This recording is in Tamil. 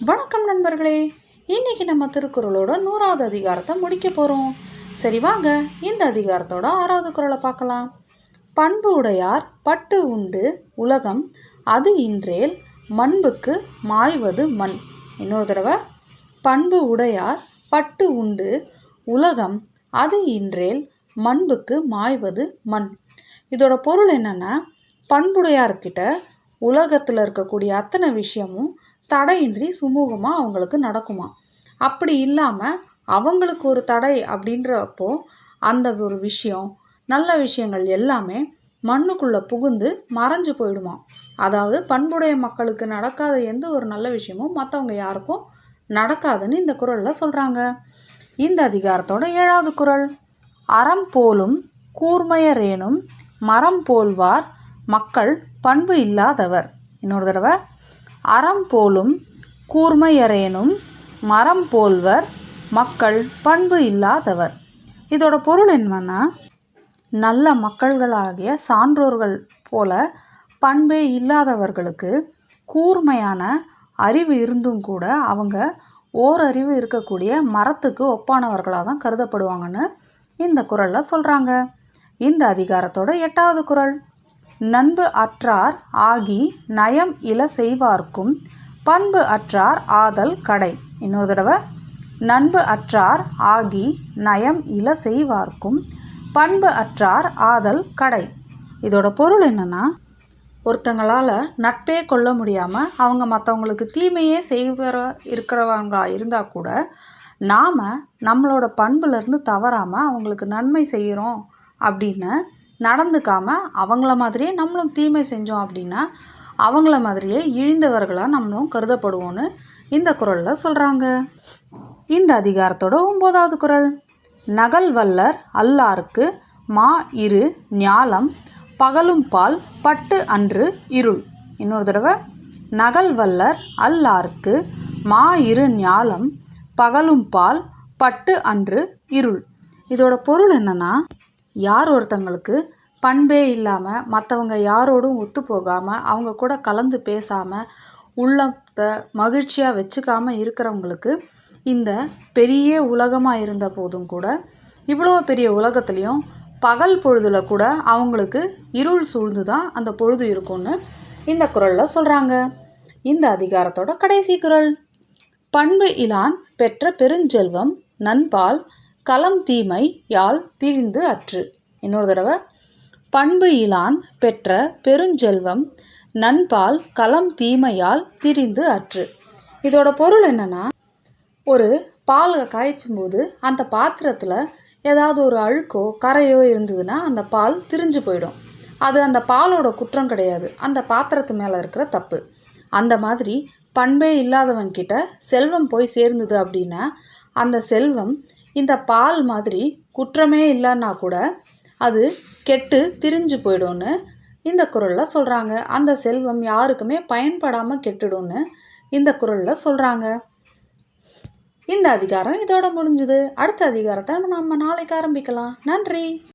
வணக்கம் நண்பர்களே. இன்னைக்கு நம்ம திருக்குறளோட நூறாவது அதிகாரத்தை முடிக்க போகிறோம் சரி வாங்க. இந்த அதிகாரத்தோட ஆறாவது குறளை பார்க்கலாம். பண்பு உடையார் பட்டு உண்டு உலகம் அது இன்றேல் மண்புக்கு மாய்வது மண். இன்னொரு தடவை. பண்பு உடையார் பட்டு உண்டு உலகம் அது இன்றேல் மண்புக்கு மாய்வது மண். இதோட பொருள் என்னன்னா பண்புடையார்கிட்ட உலகத்தில் இருக்கக்கூடிய அத்தனை விஷயமும் தடையின்றி சுமூகமாக அவங்களுக்கு நடக்குமா? அப்படி இல்லாமல் அவங்களுக்கு ஒரு தடை அப்படின்றப்போ அந்த ஒரு விஷயம் நல்ல விஷயங்கள் எல்லாமே மண்ணுக்குள்ளே புகுந்து மறைஞ்சு போயிடுமா? அதாவது பண்புடைய மக்களுக்கு நடக்காத எந்த ஒரு நல்ல விஷயமும் மற்றவங்க யாருக்கும் நடக்காதுன்னு இந்த குறளில் சொல்கிறாங்க இந்த அதிகாரத்தோட ஏழாவது குறள் அறம் போலும் கூர்மையரேனும் மரம் போல்வார் மக்கள் பண்பு இல்லாதவர். இன்னொரு தடவை. அறம் போலும் கூர்மையரேனும் மரம் போல்வர் மக்கள் பண்பு இல்லாதவர். இதோட பொருள் என்னன்னா நல்ல மக்கள்களாகிய சான்றோர்கள் போல பண்பே இல்லாதவர்களுக்கு கூர்மையான அறிவு இருந்தும் கூட அவங்க ஓரறிவு இருக்கக்கூடிய மரத்துக்கு ஒப்பானவர்களாக தான் கருதப்படுவாங்கன்னு இந்த குறளில் சொல்கிறாங்க இந்த அதிகாரத்தோட எட்டாவது குறள். நண்பு அற்றார் ஆகி நயம் இல செய்வார்க்கும் பண்பு அற்றார் ஆதல் கடை. இன்னொரு தடவை நண்பு அற்றார் ஆகி நயம் இல செய்வார்க்கும் பண்பு அற்றார் ஆதல் கடை. இதோட பொருள் என்னன்னா ஒருத்தங்களால் நட்பே கொள்ள முடியாமல் அவங்க மற்றவங்களுக்கு தீமையே செய்வர இருக்கிறவங்களாக இருந்தால் கூட நாம் நம்மளோட பண்புலேருந்து தவறாமல் அவங்களுக்கு நன்மை செய்கிறோம் அப்படின்னு நடந்துக்காமல் அவங்கள மாதிரியே நம்மளும் தீமை செஞ்சோம் அப்படின்னா அவங்கள மாதிரியே இழிந்தவர்களாக நம்மளும் கருதப்படுவோன்னு இந்த குறளில் சொல்கிறாங்க இந்த அதிகாரத்தோட ஒம்போதாவது குறள் நகல் வல்லர் அல்லாருக்கு மா இரு ஞாலம் பகலும் பால் பட்டு அன்று இருள். இன்னொரு தடவை. நகல் வல்லர் அல்லாருக்கு மா இரு ஞாலம் பகலும் பால் பட்டு அன்று இருள். இதோட பொருள் என்னன்னா யார் ஒருத்தங்களுக்கு பண்பே இல்லாமல் மற்றவங்க யாரோடும் ஒத்து போகாமல் அவங்க கூட கலந்து பேசாமல் உள்ளத்தை மகிழ்ச்சியாக வச்சுக்காமல் இருக்கிறவங்களுக்கு இந்த பெரிய உலகமாக இருந்த போதும் கூட இவ்வளோ பெரிய உலகத்துலேயும் பகல் பொழுதில் கூட அவங்களுக்கு இருள் சூழ்ந்து தான் அந்த பொழுது இருக்கும்னு இந்த குறளில் சொல்கிறாங்க இந்த அதிகாரத்தோட கடைசி குறள் பண்பு இலான் பெற்ற பெருஞ்செல்வம் நண்பால் களம் தீமை யாழ் திரிந்து அற்று. இன்னொரு தடவை பண்பு இலான் பெற்ற பெருஞ்செல்வம் நண்பால் களம் தீமையால் திரிந்து அற்று. இதோட பொருள் என்னன்னா ஒரு பால் காய்ச்சும் போது அந்த பாத்திரத்தில் ஏதாவது ஒரு அழுக்கோ கரையோ இருந்ததுன்னா அந்த பால் திரிஞ்சு போயிடும். அது அந்த பாலோட குற்றம் கிடையாது. அந்த பாத்திரத்து மேலே இருக்கிற தப்பு. அந்த மாதிரி பண்பே இல்லாதவன்கிட்ட செல்வம் போய் சேர்ந்தது அப்படின்னா அந்த செல்வம் இந்த பால் மாதிரி குற்றமே இல்லைன்னா கூட அது கெட்டு திரிஞ்சு போயிடும்னு இந்த குறளில் சொல்கிறாங்க அந்த செல்வம் யாருக்குமே பயன்படாமல் கெட்டுடும்னு இந்த குறளில் சொல்கிறாங்க இந்த அதிகாரம் இதோட முடிஞ்சுது. அடுத்த அதிகாரத்தை நம்ம நாளைக்கு ஆரம்பிக்கலாம். நன்றி.